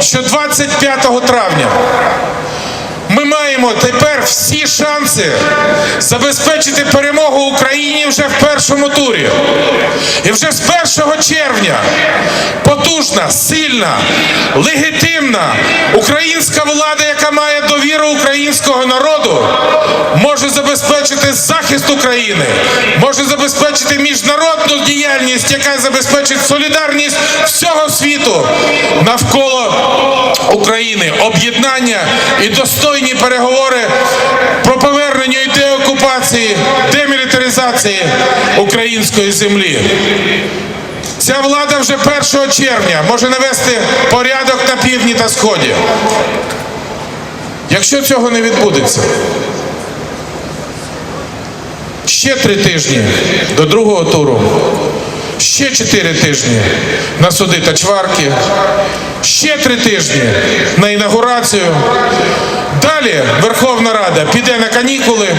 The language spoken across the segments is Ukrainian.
що 25 травня ми маємо тепер всі шанси забезпечити перемогу Україні вже в першому турі. І вже з 1 червня потужна, сильна, легітимна українська влада, яка має довіру українського народу, може забезпечити захист України, може забезпечити міжнародну діяльність, яка забезпечить солідарність всього світу навколо України, об'єднання і достойні переговори про повернення і деокупації, демілітаризації української землі. Ця влада вже 1 червня може навести порядок на півдні та сході. Якщо цього не відбудеться, ще три тижні до другого туру, ще чотири тижні на суди та чварки, ще три тижні на інаугурацію. Далі Верховна Рада піде на канікули,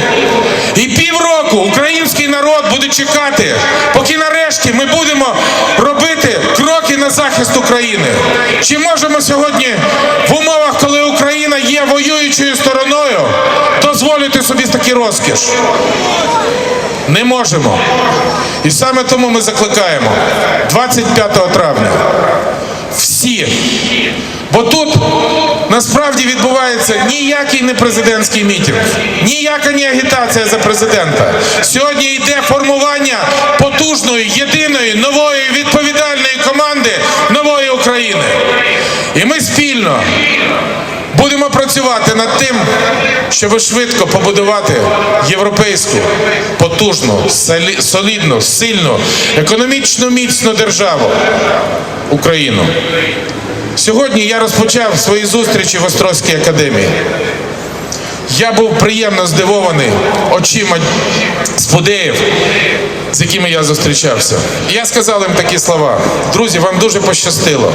і півроку український народ буде чекати, поки нарешті ми будемо робити кроки на захист України. Чи можемо сьогодні в умовах, коли Україна є воюючою стороною, дозволити собі такий розкіш? Не можемо. І саме тому ми закликаємо 25 травня. Бо тут насправді відбувається ніякий не президентський мітинг, ніяка не агітація за президента. Сьогодні йде формування потужної, єдиної, нової відповідальної команди нової України. І ми спільно будемо працювати над тим, щоб швидко побудувати європейську, потужну, солідну, сильну, економічно міцну державу Україну. Сьогодні я розпочав свої зустрічі в Острозькій академії. Я був приємно здивований очима спудеїв, з якими я зустрічався. І я сказав їм такі слова: друзі, вам дуже пощастило.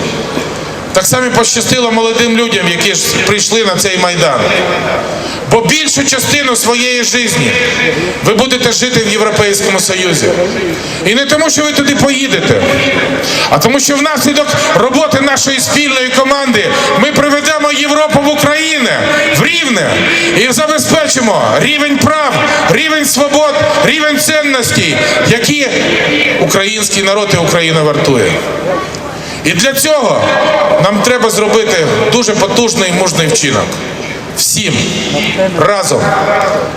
Так само пощастило молодим людям, які ж прийшли на цей майдан. Бо більшу частину своєї житті ви будете жити в Європейському Союзі. І не тому, що ви туди поїдете, а тому, що внаслідок роботи нашої спільної команди ми приведемо Європу в Україну в рівне і забезпечимо рівень прав, рівень свобод, рівень цінностей, які український народ і Україна вартує. І для цього нам треба зробити дуже потужний і мужний вчинок. Всім разом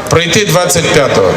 прийти 25-го